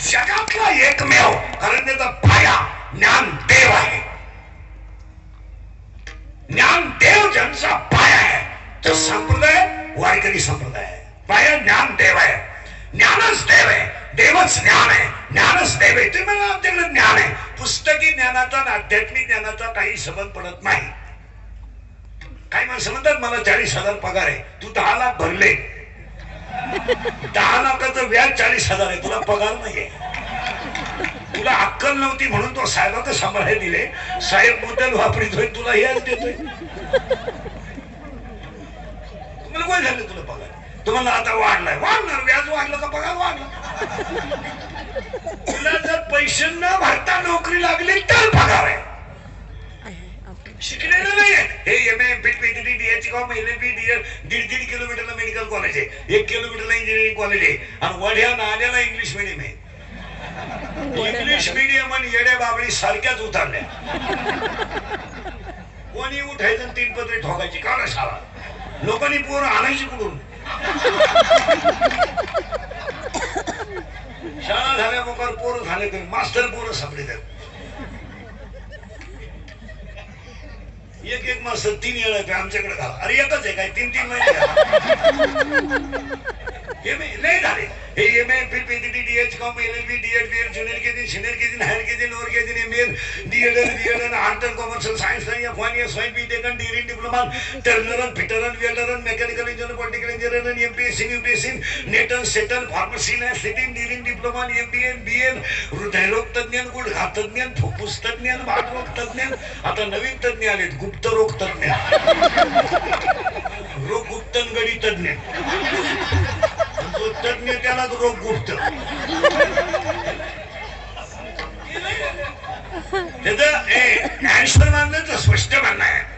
जगातला एकमेव कारण पाया ज्ञान ज्ञानदेव आहे. ज्ञानदेव ज्यांचा पाया आहे तो संप्रदाय वारकरी संप्रदाय आहे. पाया ज्ञानदेव आहे. ज्ञानच देव आहे. देवच ज्ञान आहे. ज्ञानच देव आहे. ते मला आमच्याकडे ज्ञान आहे. पुस्तकी ज्ञानाचा आणि आध्यात्मिक ज्ञानाचा काही संबंध पडत नाही. काही माणसं म्हणतात मला चाळीस हजार पगार आहे. तू दहा लाख भरले. दहा लाखाचं व्याज चाळीस हजार आहे. तुला पगार नाहीये. तुला अक्कल नव्हती म्हणून तो साहेबाचं सांभाळायला दिले. साहेब मोठ्याला वापरीतोय तुला हे देतोय. तुम्हाला काय झालं तुला पगार? तुम्हाला आता वाढलाय. वाढणार व्याज वाढलं का पगार वाढला? तुला जर पैसे न भरता नोकरी लागली तर पगार आहे. शिकलेलं नाही हे M A B H com L B दीड दीड किलोमीटरला मेडिकल कॉलेज आहे. एक किलोमीटरला इंजिनिअरिंग कॉलेज आहे. आणि वढ्या नाल्याला इंग्लिश मिडियम आहे. इंग्लिश मिडियम आणि येड्या बाबळी सारख्याच उतरल्या. कोणी उठायचं तीन पत्रे ठोकायची का शाळा लोकांनी पोरं आणायची कुठून? शाळा झाल्या पोरं झाले तरी मास्टर पोरं सापडे एक एक मास्तर तीन येळ आमच्याकडे घाल. अरे एकच आहे काय? तीन तीन महिने घाला. हे नाही झाले. हे फिर A DH com LLB DEd BEd junior के दिन सीनियर के दिन हायर के दिन lower K G M L D Ed D Ed art commerce science या वन एस वाय बी टेकन डिग्री डिप्लोमा टर्नरन फिटरन वेल्डरन mechanical engineer political engineer M P S C U P S C नेटन pharmacy pharmacy sitting degree diploma MBA B N B N हृदयरोग तज्ञ गुडघा तज्ञ फुफ्फुस तज्ञ बाळरोग तज्ञ आता नवीन तज्ञ आलेत गुप्त रोग तज्ञ. रोग गुप्तन गडी तज्ञ. तो तज्ञ त्यालाच रोग गुप्त त्याचं ऍन्शर मानलं तर स्पष्ट मानणार